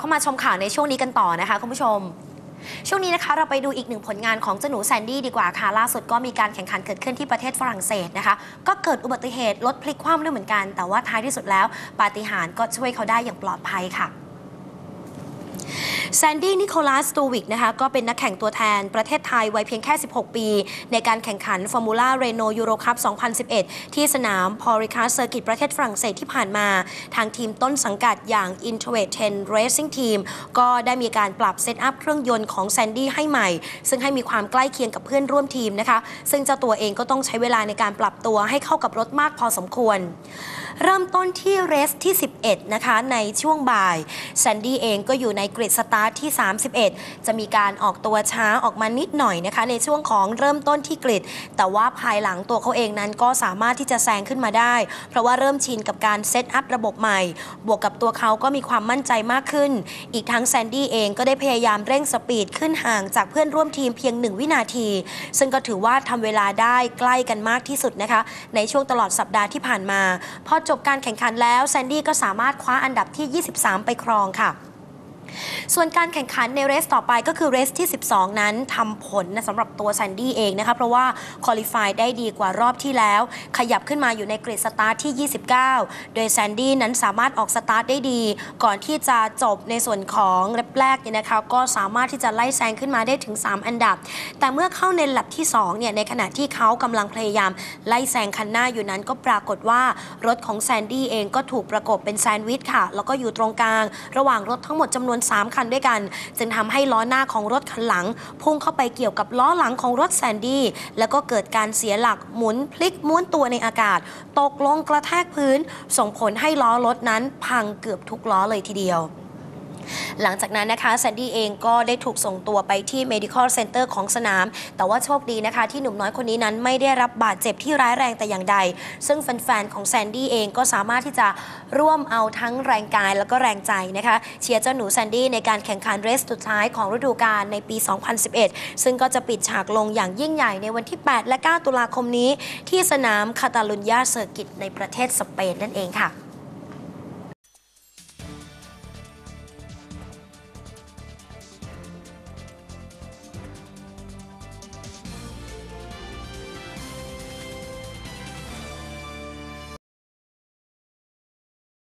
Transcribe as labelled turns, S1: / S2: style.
S1: เข้ามาชมข่าวในช่วงนี้กันต่อนะคะคุณผู้ชมช่วงนี้นะคะเราไปดูอีกหนึ่งผลงานของเจ้าหนูแซนดี้ดีกว่าค่ะ ล่าสุดก็มีการแข่งขันเกิดขึ้นที่ประเทศฝรั่งเศสนะคะ ก็เกิดอุบัติเหตุรถพลิกคว่ำด้วยเหมือนกัน แต่ว่าท้ายที่สุดแล้ว ปาฏิหาริย์ก็ช่วยเขาได้อย่างปลอดภัยค่ะ แซนดี้นิโคลัสตูวิกนะคะก็เป็นนักแข่งตัวแทนประเทศไทยวัยเพียงแค่ 16 ปี ในการแข่งขันฟอร์มูล่าเรโนยูโรคัพ 2011 ที่สนามพอริคาเซอร์กิตประเทศฝรั่งเศสที่ผ่านมา ทางทีมต้นสังกัดอย่าง i n t r o v e 10 Racing Team ก็ได้มีการปรับเซตอัพเครื่องยนต์ของแซนดี้ให้ใหม่ ซึ่งให้มีความใกล้เคียงกับเพื่อนร่วมทีมนะคะ ซึ่งเจ้าตัวเองก็ต้องใช้เวลาในการปรับตัวให้เข้ากับรถมากพอสมควร เริ่มต้นที่เรสที่ 11 นะคะ ในช่วงบ่ายแซนดี้เองก็อยู่ในกริดสตาร์ทที่ 31 จะมีการออกตัวช้าออกมานิดหน่อยนะคะ ในช่วงของเริ่มต้นที่กริดแต่ว่าภายหลังตัวเขาเองนั้นก็สามารถที่จะแซงขึ้นมาได้ เพราะว่าเริ่มชินกับการเซตอัพระบบใหม่ บวกกับตัวเขาก็มีความมั่นใจมากขึ้น อีกทั้งแซนดี้เองก็ได้พยายามเร่งสปีดขึ้นห่างจากเพื่อนร่วมทีมเพียง 1 วินาที ซึ่งก็ถือว่าทำเวลาได้ใกล้กันมากที่สุดนะคะ ในช่วงตลอดสัปดาห์ที่ผ่านมาพอจจบการแข่งขันแล้วแซนดี้ก็สามารถคว้าอันดับที่ 23 ไปครองค่ะส่วนการแข่งขันในเรสต่อไปก็คือเรสที่ 12 นั้นทำผลนะสำหรับตัวแซนดี้เองนะคะเพราะว่าคอลิฟายได้ดีกว่ารอบที่แล้ว ขยับขึ้นมาอยู่ในกริดสตาร์ทที่ 29 โดยแซนดี้นั้นสามารถออกสตาร์ทได้ดี ก่อนที่จะจบในส่วนของเรปแรกเนี่ยนะคะก็สามารถที่จะไล่แซงขึ้นมาได้ถึง 3 อันดับ แต่เมื่อเข้าในแลบที่2เนี่ยในขณะที่เขากำลังพยายาม ไล่แซงคันหน้าอยู่นั้นก็ปรากฏว่ารถของแซนดี้เองก็ถูกประกบเป็นแซนด์วิชค่ะ แล้วก็อยู่ตรงกลาง ระหว่างรถทั้งหมดจำนวน 3คันด้วยกัน จึงทำให้ล้อหน้าของรถคันหลัง พุ่งเข้าไปเกี่ยวกับล้อหลังของรถแซนดี้แล้วก็เกิดการเสียหลักหมุนพลิกม้วนตัวในอากาศ ตกลงกระแทกพื้น ส่งผลให้ล้อรถนั้นพังเกือบทุกล้อเลยทีเดียว หลังจากนั้นนะคะแซนดี้เองก็ได้ถูกส่งตัวไปที่ medical center ของสนาม แต่ว่าโชคดีนะคะ ที่หนุ่มน้อยคนนี้นั้นไม่ได้รับบาดเจ็บที่ร้ายแรงแต่อย่างใด ซึ่งแฟนๆของแซนดี้เองก็สามารถที่จะร่วมเอาทั้งแรงกายแล้วก็แรงใจนะคะเชียร์เจ้าหนูแซนดี้ในการแข่งขันเรสสุดท้ายของฤดูกาลในปี 2011 ซึ่งก็จะปิดฉากลงอย่างยิ่งใหญ่ในวันที่ 8 และ 9 ตุลาคมนี้ ที่สนามคาตาลุญญาเซอร์กิตในประเทศสเปนนั่นเองค่ะ